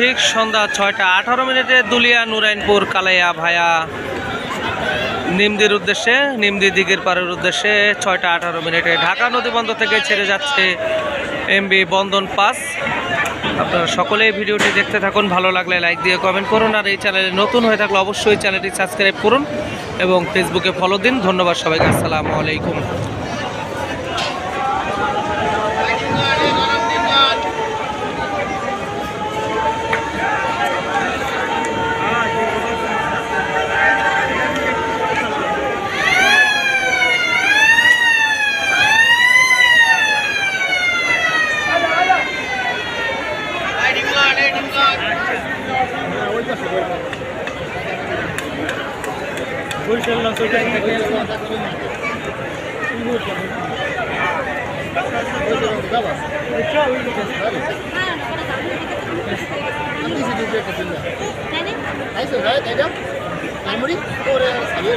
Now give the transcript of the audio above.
ঠিক সন্ধ্যা ছয়টা আঠারো মিনিটে দুলিয়া নুরাইনপুর কালাইয়া ভায়া নিমদির উদ্দেশ্যে, নিমদি দিঘির পাড়ের উদ্দেশ্যে ছয়টা আঠারো মিনিটে ঢাকা নদী বন্দর থেকে ছেড়ে যাচ্ছে এমবি বন্ধন পাস। আপনারা সকলেই ভিডিওটি দেখতে থাকুন, ভালো লাগলে লাইক দিয়ে কমেন্ট করুন, আর এই চ্যানেলে নতুন হয়ে থাকলে অবশ্যই চ্যানেলটি সাবস্ক্রাইব করুন এবং ফেসবুকে ফলো দিন। ধন্যবাদ সবাইকে, আসসালামু আলাইকুম। তাই তো তাই তাই যা তাই মুড়ি ওরে সাবিয়ে